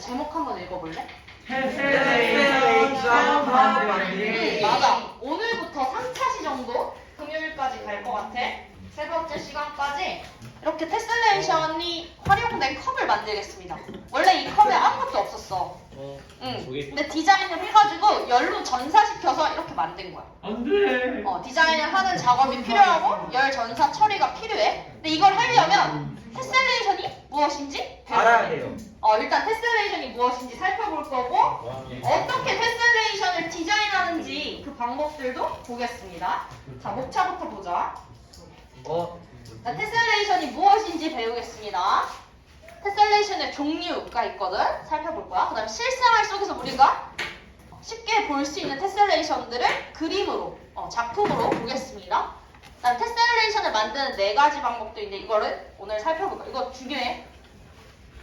제목 한번 읽어볼래? 맞아. 오늘부터 3차 시 정도 금요일까지 갈 것 같아. 세 번째 시간까지 이렇게 테슬레이션이 활용된 컵을 만들겠습니다. 원래 이 컵에 아무것도 없었어. 어, 응. 근데 디자인을 해가지고 열로 전사시켜서 이렇게 만든 거야. 안 돼. 어, 디자인을 하는 작업이 필요하고 열 전사 처리가 필요해. 근데 이걸 하려면 테슬레이션이 무엇인지 알아야 돼요. 어, 일단 테슬레이션이 무엇인지 살펴볼 거고 어떻게 테슬레이션을 디자인하는지 그 방법들도 보겠습니다. 자, 목차부터 보자. 어, 자, 테슬레이션이 무엇인지 배우겠습니다. 테슬레이션의 종류가 있거든. 살펴볼 거야. 그 다음에 실생활 속에서 우리가 쉽게 볼 수 있는 테슬레이션들을 그림으로, 어, 작품으로 보겠습니다. 그 다음 테슬레이션을 만드는 네 가지 방법도 있는데 이거를 오늘 살펴볼 거야. 이거 중요해.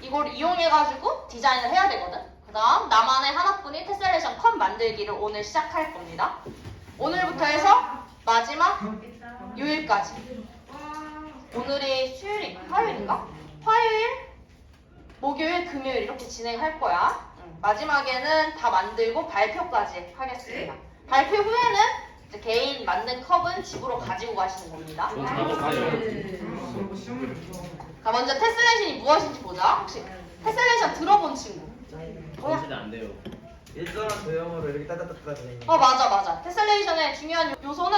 이걸 이용해가지고 디자인을 해야 되거든. 그 다음 나만의 하나뿐인 테슬레이션 컵 만들기를 오늘 시작할 겁니다. 오늘부터 해서 마지막 요일까지. 오늘이 수요일인가? 화요일인가? 화요일, 목요일, 금요일 이렇게 진행할 거야. 응. 마지막에는 다 만들고 발표까지 하겠습니다. 발표 후에는 이제 개인 만든 컵은 집으로 가지고 가시는 겁니다. 저 작업하요. 자, 먼저 테슬레이션이 무엇인지 보자. 혹시 테슬레이션 들어본 친구? 뭐야? 정신이 안 돼요. 일정한 도형으로 이렇게 되어 있는. 어 맞아 맞아 테슬레이션의 중요한 요소는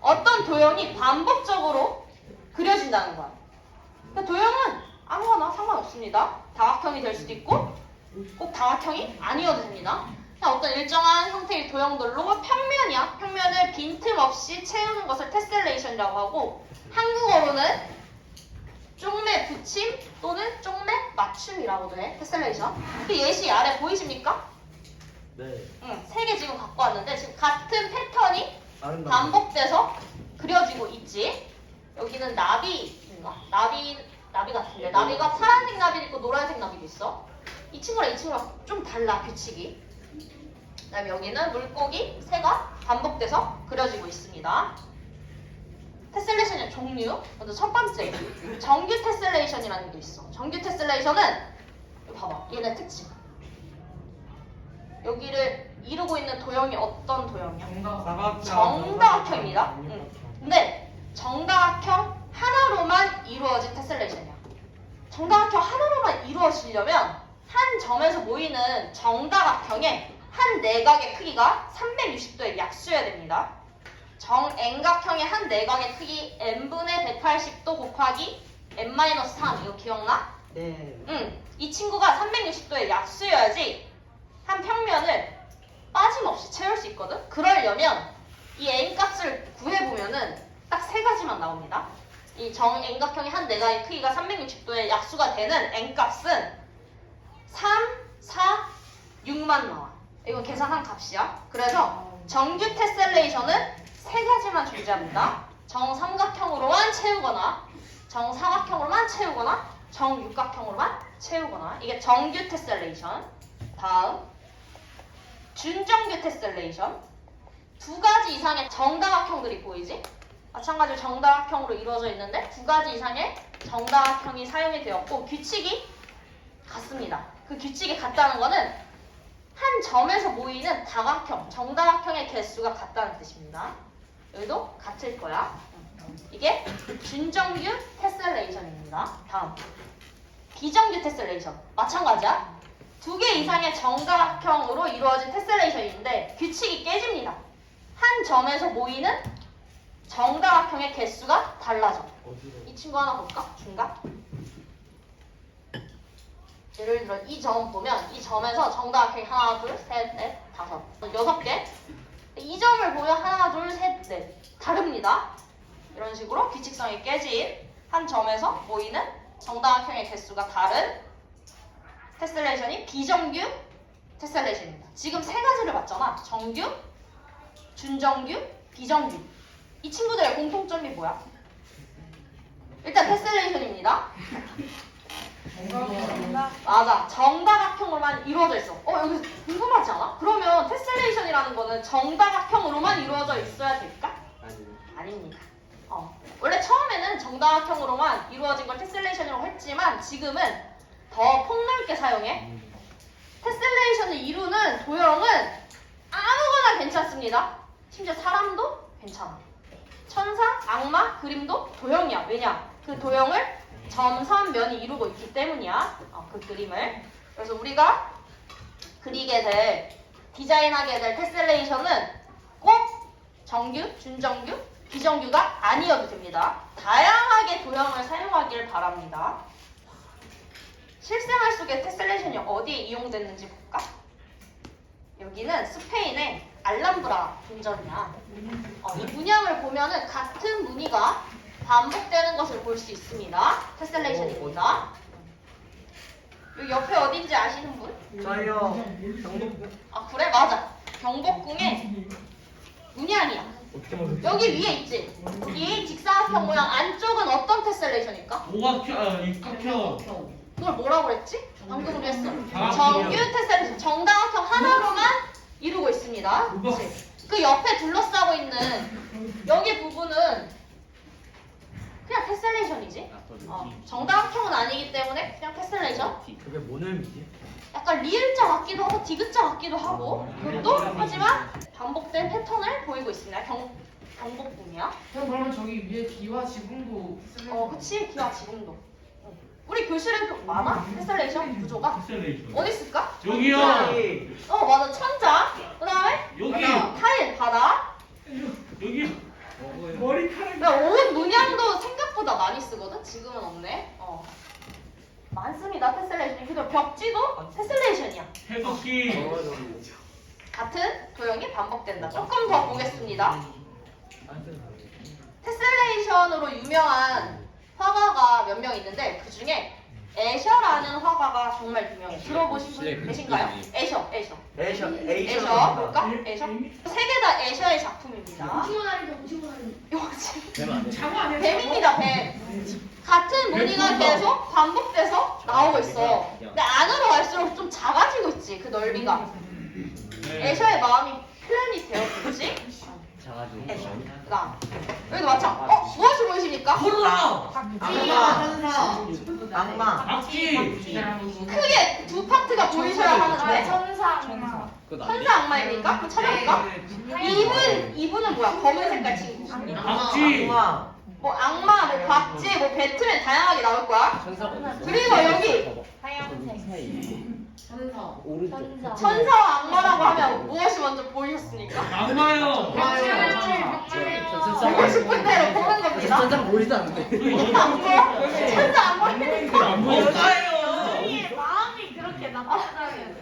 어떤 도형이 반복적으로 그려진다는 거야 그러니까 도형은 아무거나 상관없습니다 다각형이 될 수도 있고 꼭 다각형이 아니어도 됩니다 어떤 일정한 형태의 도형들로 평면이야 평면을 빈틈없이 채우는 것을 테슬레이션이라고 하고 한국어로는 쪽매 붙임 또는 쪽매 맞춤이라고도 해 테슬레이션 그 예시 아래 보이십니까? 네. 응, 세 개 지금 갖고 왔는데 지금 같은 패턴이 아름다워. 반복돼서 그려지고 있지. 여기는 나비인가? 나비 나비 같은데 나비가 파란색 나비도 있고 노란색 나비도 있어. 이 친구랑 이 친구랑 좀 달라 규칙이. 그다음에 여기는 물고기 새가 반복돼서 그려지고 있습니다. 테슬레이션의 종류 먼저 첫 번째 정규 테슬레이션이라는 게 있어. 정규 테슬레이션은 봐봐 얘네 특징. 여기를 이루고 있는 도형이 어떤 도형이야? 사각형. 정다각형입니다. 응. 근데 정다각형 하나로만 이루어진 테슬레이션이야. 정다각형 하나로만 이루어지려면 한 점에서 모이는 정다각형의 한 내각의 크기가 360도에 약수여야 됩니다. 정N각형의 한 내각의 크기 n분의 180도 곱하기 n-3 이거 기억나? 네. 응, 이 친구가 360도에 약수여야지 한 평면을 빠짐없이 채울 수 있거든? 그러려면 이 n 값을 구해보면은 딱 세 가지만 나옵니다. 이 정N각형의 한 내각의 크기가 360도에 약수가 되는 n 값은 3, 4, 6만 나와. 이건 계산한 값이야. 그래서 정규 테셀레이션은 세 가지만 존재합니다. 정삼각형으로만 채우거나 정사각형으로만 채우거나 정육각형으로만 채우거나 이게 정규 테셀레이션. 다음 준정규 테셀레이션. 두 가지 이상의 정다각형들이 보이지? 마찬가지로 정다각형으로 이루어져 있는데 두 가지 이상의 정다각형이 사용이 되었고 규칙이 같습니다. 그 규칙이 같다는 거는 한 점에서 모이는 다각형, 정다각형의 개수가 같다는 뜻입니다. 여기도 같을 거야. 이게 준정규 테슬레이션입니다. 다음 비정규 테슬레이션 마찬가지야. 두 개 이상의 정다각형으로 이루어진 테슬레이션인데 규칙이 깨집니다. 한 점에서 모이는 정다각형의 개수가 달라져. 이 친구 하나 볼까? 중간. 예를 들어 이 점 보면 이 점에서 정다각형이 하나, 둘, 셋, 넷, 다섯, 여섯 개. 이 점을 보면 하나, 둘, 셋, 넷 다릅니다. 이런 식으로 규칙성이 깨진 한 점에서 모이는 정다각형의 개수가 다른 테슬레이션이 비정규 테슬레이션입니다. 지금 세 가지를 봤잖아. 정규, 준정규, 비정규. 이 친구들의 공통점이 뭐야? 일단 테슬레이션입니다. 맞아. 정다각형으로만 이루어져 있어. 어, 여기 궁금하지 않아? 그러면 테슬레이션이라는 거는 정다각형으로만 이루어져 있어야 될까? 아닙니다. 어. 원래 처음에는 정다각형으로만 이루어진 걸 테슬레이션이라고 했지만 지금은 더 폭넓게 사용해. 테셀레이션을 이루는 도형은 아무거나 괜찮습니다. 심지어 사람도 괜찮아. 천사, 악마, 그림도 도형이야. 왜냐? 그 도형을 점, 선, 면이 이루고 있기 때문이야. 어, 그 그림을. 그래서 우리가 그리게 될, 디자인하게 될 테셀레이션은 꼭 정규, 준정규, 비정규가 아니어도 됩니다. 다양하게 도형을 사용하기를 바랍니다. 실생활 속의 테셀레이션이 어디에 이용됐는지 볼까? 여기는 스페인의 알람브라 궁전이야. 어, 이 문양을 보면은 같은 무늬가 반복되는 것을 볼 수 있습니다. 테셀레이션입니다. 여기 옆에 어딘지 아시는 분? 저요. 경복 아 그래 맞아. 경복궁의 문양이야. 어떻게 먹었지? 여기 위에 있지. 이 직사각형 모양 안쪽은 어떤 테셀레이션일까? 오각형, 아, 육각형. 그걸 뭐라고 그랬지? 방금 우리 했어. 정규 테셀레이션 정다각형 하나로만 이루고 있습니다. 그치? 그 옆에 둘러싸고 있는 여기 부분은 그냥 테셀레이션이지. 어, 정다각형은 아니기 때문에 그냥 테셀레이션. 그게 뭔 의미지? 약간 리을자 같기도 하고 디귿자 같기도 하고 그것도 하지만 반복된 패턴을 보이고 있습니다. 경 경복궁이야. 형 그러면 저기 위에 기와 지붕도 어, 그치 기와 지붕도. 어. 우리 교실에도 많아 테셀레이션 구조가 텔레이션. 어디 있을까? 여기요. 여기. 어 맞아 천장. 그다음에 여기. 타일 바닥. 여기. 머리카락. 야, 옷 문양도 생각보다 많이 쓰거든. 지금은 없네. 어. 많습니다 테셀레이션이. 그리고 벽지도 테셀레이션이야. 해석기. 같은 도형이 반복된다. 조금 더 보겠습니다. 테셀레이션으로 유명한 화가가 몇 명 있는데 그 중에 애셔라는 화가가 정말 유명해. 들어보신 분 계신가요? 애셔, 애셔. 에이셔 애셔 에이셔. 볼까? 애셔. 세 개다 애셔의 작품입니다. 50원 할인데 50원 할인. 자고 안 해. 뱀입니다, 뱀. 같은 무늬가 계속 반복돼서 나오고 있어. 근데 안으로 갈수록 좀 작아지고 있지, 그 넓이가. 네. 애셔의 마음이 표현이 되었겠지? 애셔. 그다음 여기도 마찬. 어, 무엇이 보이십니까? 콜라. 악마. 박쥐. 크게 두 파트가 보이셔야 하는데 천사. 천사 악마입니까? 한번 찾아볼까? 이분 이분은 뭐야? 검은 색깔 친구. 박쥐. 악마. 뭐 악마, 뭐 박쥐, 뭐 배트맨 다양하게 나올 거야. 그리고 여기 하얀색. 천사. 천사. 천사와 악마라고 하면 무엇이 먼저 보이셨습니까? 악마요. 보고 싶은 대로 보는 겁니다. 보이지도 않는데. 천사 안 보이니까. 안 보일까요? 마음이 그렇게 나쁘다면.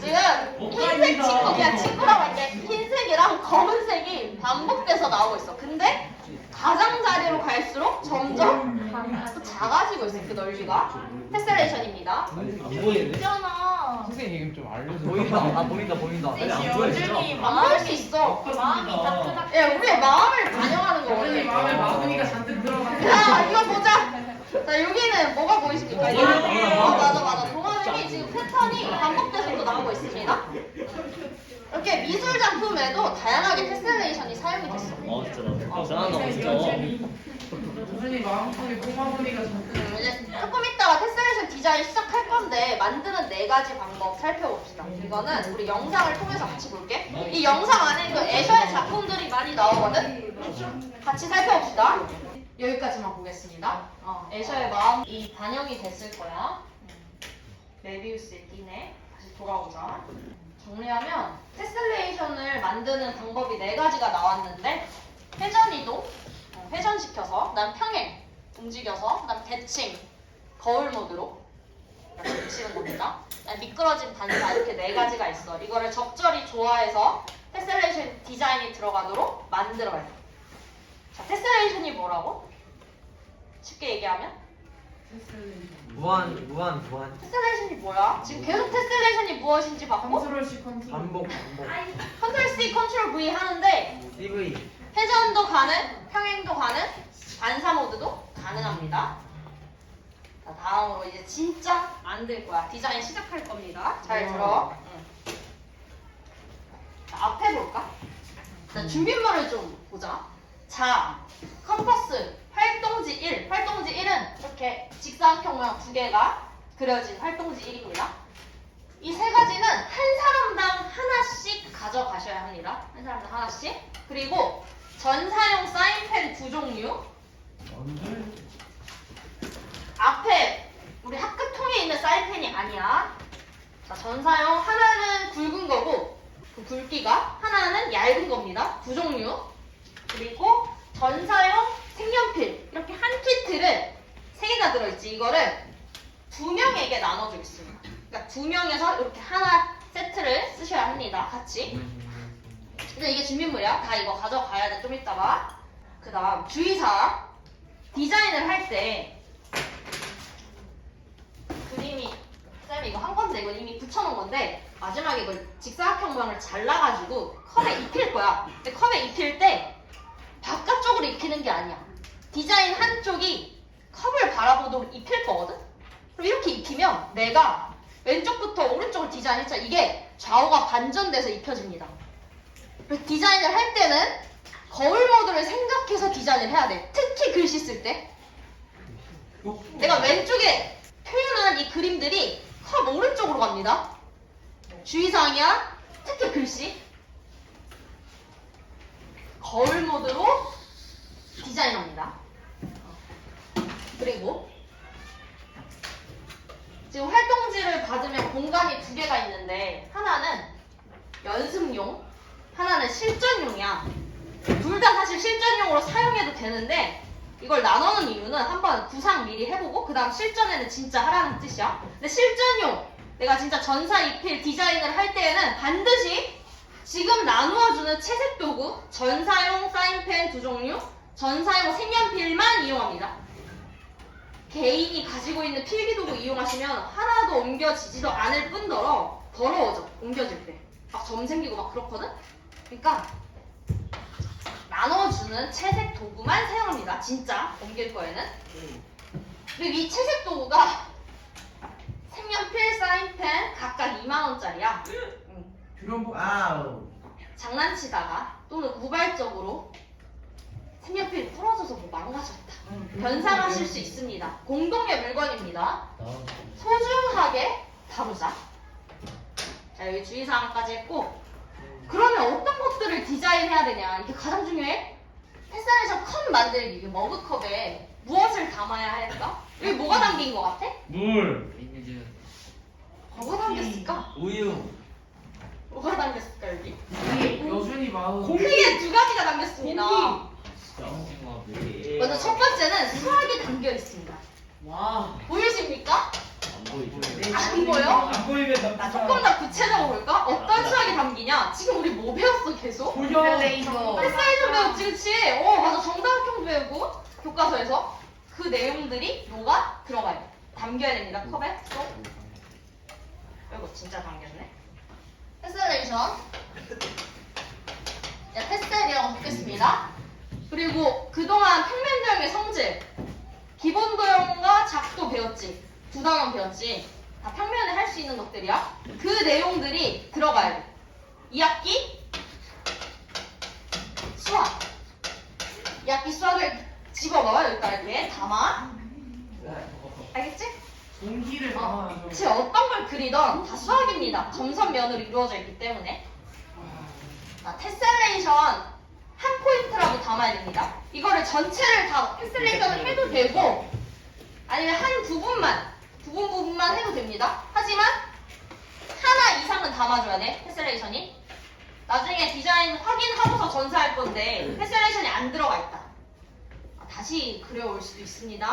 지금 흰색 친구 그냥 친구라고 할게 흰색이랑 검은색이 반복돼서 나오고 있어 근데 가장자리로 갈수록 점점 또 작아지고 있어 그 넓이가 테셀레이션입니다 있잖아. 선생님 좀 알려줘. 보인다. 아 보인다 보인다. 안 보일 수 있어 마음이 따뜻하게. 야 우리의 마음을 반영하는 선생님 거거든 마음에 마음이가 잔뜩 들어가. 자 이거 보자 자 여기는 뭐가 보이십니까. 어 맞아 맞아 동화뱀이 지금 패턴이 반복돼서 또 나오고 있습니다 이렇게 미술 작품에도 다양하게 테셀레이션이 사용이 됐어 어 진짜 잘한다 진짜 선생님 마음속에 꼬마머리가 잔뜩. 음, 이제 조금 있다가 테셀레이션 디자인 시작할 건데 만드는 네 가지 방법 살펴봅시다. 이거는 우리 영상을 통해서 같이 볼게. 이 영상 안에 그 애셔의 작품들이 많이 나오거든. 같이 살펴봅시다. 여기까지만 보겠습니다. 어, 애셔의 마음이 반영이 됐을 거야. 음, 메비우스의 띠네. 다시 돌아오자. 정리하면 테셀레이션을 만드는 방법이 네 가지가 나왔는데 회전 이동, 어, 회전시켜서, 그다음 평행, 움직여서, 그다음 대칭, 거울 모드로 이렇게 붙이는 겁니다. 미끄러진 반사 이렇게 네 가지가 있어. 이거를 적절히 조화해서 테셀레이션 디자인이 들어가도록 만들어야 돼. 자, 테셀레이션이 뭐라고? 쉽게 얘기하면 무한 무한 무한. 테셀레이션이 뭐야? 지금 계속 테셀레이션이 무엇인지 봤고 컨트롤 C 컨트롤. 반복 반복. 컨트롤 C, 컨트롤 V 하는데 CV. 회전도 가능, 평행도 가능, 반사 모드도 가능합니다. 자, 다음으로 이제 진짜 만들 거야. 디자인 시작할 겁니다. 잘 들어. 응. 자, 앞에 볼까? 자, 준비물을 좀 보자. 자, 컴퍼스, 활동지 1. 활동지 1은 이렇게 직사각형 모양 두 개가 그려진 활동지 1입니다. 이 세 가지는 한 사람당 하나씩 가져가셔야 합니다. 한 사람당 하나씩. 그리고 전사용 사인펜 두 종류. 앞에 우리 학급통에 있는 사인펜이 아니야. 자, 전사용 하나는 굵은 거고 그 굵기가 하나는 얇은 겁니다. 두 종류. 그리고 전사용 색연필 이렇게 한 키트를 세 개가 들어있지. 이거를 두 명에게 나눠주겠습니다. 그러니까 두 명에서 이렇게 하나 세트를 쓰셔야 합니다. 같이. 근데 이게 준비물이야. 다 이거 가져가야 돼. 좀 이따가. 그 다음 주의사항. 디자인을 할 때 그림이 쌤 이거 한 건데 이거 이미 붙여놓은 건데 마지막에 이걸 직사각형 모양을 잘라가지고 컵에 입힐 거야. 근데 컵에 입힐 때 바깥쪽으로 입히는 게 아니야. 디자인 한쪽이 컵을 바라보도록 입힐 거거든? 그럼 이렇게 입히면 내가 왼쪽부터 오른쪽으로 디자인했잖아. 이게 좌우가 반전돼서 입혀집니다. 그래서 디자인을 할 때는 거울 모드를 생각해서 디자인을 해야 돼. 특히 글씨 쓸 때. 내가 왼쪽에 표현한 이 그림들이 컵 오른쪽으로 갑니다. 주의사항이야. 특히 글씨. 거울 모드로 디자인합니다. 그리고 지금 활동지를 받으면 공간이 두 개가 있는데 하나는 연습용, 하나는 실전용이야. 둘 다 사실 실전용으로 사용해도 되는데 이걸 나누는 이유는 한번 구상 미리 해보고 그 다음 실전에는 진짜 하라는 뜻이야. 근데 실전용 내가 진짜 전사 입힐 디자인을 할 때에는 반드시 지금 나누어주는 채색 도구 전사용 사인펜 두 종류 전사용 색연필만 이용합니다. 개인이 가지고 있는 필기도구 이용하시면 하나도 옮겨지지도 않을 뿐더러 더러워져 옮겨질 때. 막 점 생기고 막 그렇거든? 그러니까 나눠주는 채색 도구만 사용합니다. 진짜 옮길 거에는. 그리고 이 채색 도구가 색연필 사인펜 각각 2만원짜리야. 교련복 와우. 장난치다가 또는 우발적으로 색연필이 부러져서 뭐 음, 변상하실 수 있습니다. 공동의 물건입니다. 소중하게 다루자. 자, 여기 주의사항까지 했고, 그러면 어떤 것들을 디자인해야 되냐? 이게 가장 중요해. 패스레이션 컵 만들기, 이게 머그컵에 무엇을 담아야 할까? 여기 뭐가 담긴 것 같아? 물. 뭐가 담겼을까? 우유. 뭐가 담겼을까, 여기? 여준이 마음 공기에 두 가지가 담겼습니다. 예. 먼저 첫 번째는 수학이 담겨 있습니다. 와 보이십니까? 안 보이죠? 네, 안 보여? 안 보이면 나 조금 더 구체적으로 볼까? 어떤 수학이 담기냐? 지금 우리 뭐 배웠어 계속? 폴리레이저 패스레이션 배웠지 그치? 어 맞아 정다각형 배우고 교과서에서 그 내용들이 뭐가 들어가요 담겨야 됩니다 컵에 또 이거 진짜 담겼네 패스레이션 네, 패스텔이라고 적겠습니다 그리고 그동안 평면도형의 성질 기본도형과 작도 배웠지 두 단원 배웠지 다 평면에 할 수 있는 것들이야 그 내용들이 들어가야 돼 2학기 수학. 이 학기 수학을 집어넣어 여기다 이렇게 담아. 알겠지? 공기를 어. 담아야죠 제 어떤 걸 그리던 다 수학입니다. 점선면으로 이루어져 있기 때문에. 자, 테셀레이션 한 포인트라도 담아야 됩니다. 이거를 전체를 다 테셀레이션을 해도 되고 아니면 한 부분만 부분 부분만 해도 됩니다. 하지만 하나 이상은 담아줘야 돼 테셀레이션이. 나중에 디자인 확인하고서 전사할 건데 패스레이션이 안 들어가 있다. 아, 다시 그려올 수도 있습니다.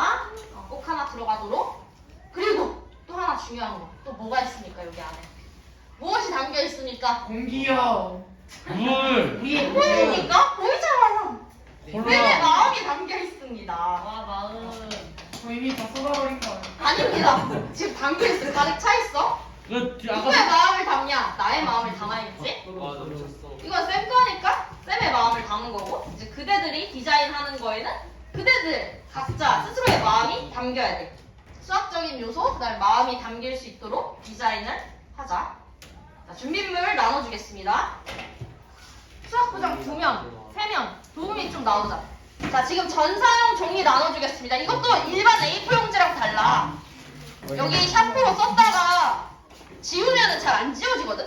어, 꼭 하나 들어가도록. 그리고 또 하나 중요한 거. 또 뭐가 있습니까 여기 안에? 무엇이 담겨 있습니까? 공기요 물. 보입니까? 보이잖아요. 내 콜라. 마음이 담겨 있습니다. 와 마음. 저 이미 다 쏟아버린 거 아니야 아닙니다. 지금 담겨 있어. 가득 차 있어. 그 뒤- 누구의 아까 마음을 담냐? 나의 마음을 담아야겠지? 와, 넘쳤어. 이건 쌤 거니까 쌤의 마음을 담은 거고 이제 그대들이 디자인하는 거에는 그대들 각자 스스로의 마음이 담겨야 돼. 수학적인 요소, 그다음에 마음이 담길 수 있도록 디자인을 하자. 자, 준비물 나눠주겠습니다. 수학부장 두 명, 세 명, 도움이 좀 나오자. 자, 지금 전사용 종이 나눠주겠습니다. 이것도 일반 A4 용지랑 달라. 여기 샤프로 썼다가 지우면은 잘안 지워지거든?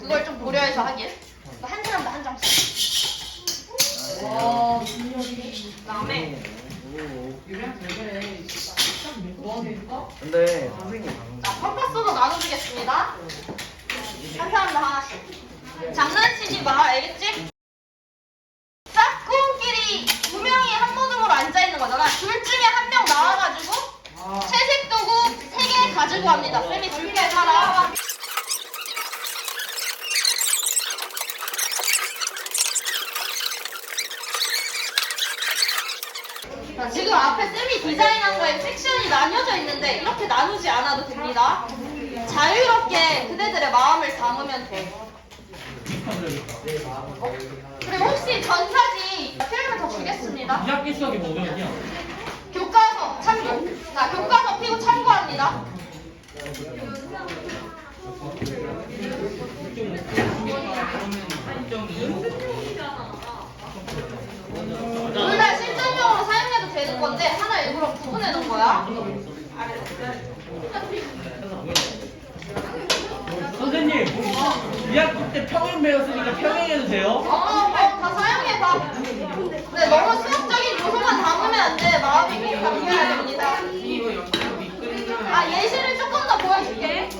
그걸 좀 고려해서 하길. 한 사람당 한 장씩. 와 그 다음에 유리한 별별에 뭐 될까? 근데 선생님 자, 컴파 나눠주겠습니다. 한 사람당 하나씩. 장난치지 마, 알겠지? 짝꿍끼리 두 명이 한 모듬으로 앉아 있는 거잖아. 둘 중에 한 명 나와가지고 아 채색 도구 세 개 가지고 갑니다. 쌤이. 자, 지금 앞에 쌤이 디자인한 거에 섹션이 나뉘어져 있는데 이렇게 나누지 않아도 됩니다. 자유롭게 그대들의 마음을 담으면 돼. 그리고 혹시 전사지 필요면 더 주겠습니다. 2학기 수학이 뭐였냐? 교과서 참고. 자, 교과서 피고 참고합니다. 둘 다 실전용으로 사용해도 되는 건데 하나 일부러 구분해 놓은 거야. 선생님 2학기 때 평행 배웠으니까 평행해도 돼요? 어, 어, 다 사용해 봐. 근데 너무 수학적인 요소만 담으면 안 돼. 마음이 꼭 담겨야 됩니다. 아, 예시를 조금 더 보여줄게.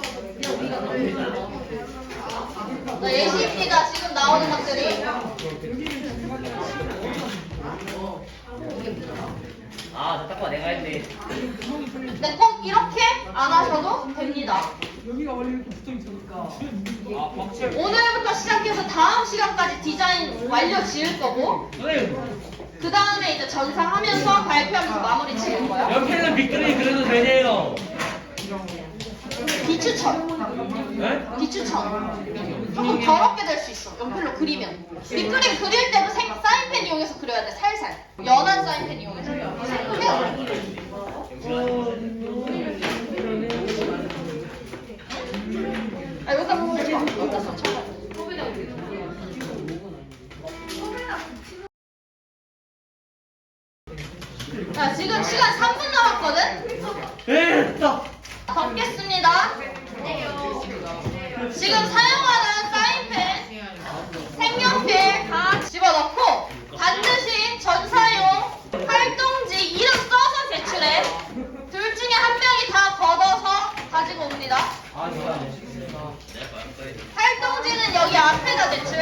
자, 예시입니다. 지금 나오는 것들이. 아 잠깐만 내가 했네 근데 꼭 이렇게 안 하셔도 됩니다. 오늘부터 시작해서 다음 시간까지 디자인 완료 지을 거고, 선생님 그 다음에 이제 전사하면서 발표하면서 마무리 지을 거야. 옆에는 미끄러기 그려도 되네요 비추천. 네? 비추천. 조금 더럽게 될 수 있어. 연필로 그리면. 밑그림 그릴 때도 생, 사인펜 이용해서 그려야 돼. 살살. 연한 사인펜 이용해서. 아, 여기다 자, 지금 시간 3분 남았거든? 에 자. 덮겠습니다. 지금 사용하는 사인펜, 색연필 다 집어넣고 반드시 전사용 활동지 이름 써서 제출해. 둘 중에 한 명이 다 걷어서 가지고 옵니다. 아 제가 활동지는 여기 앞에다 제출.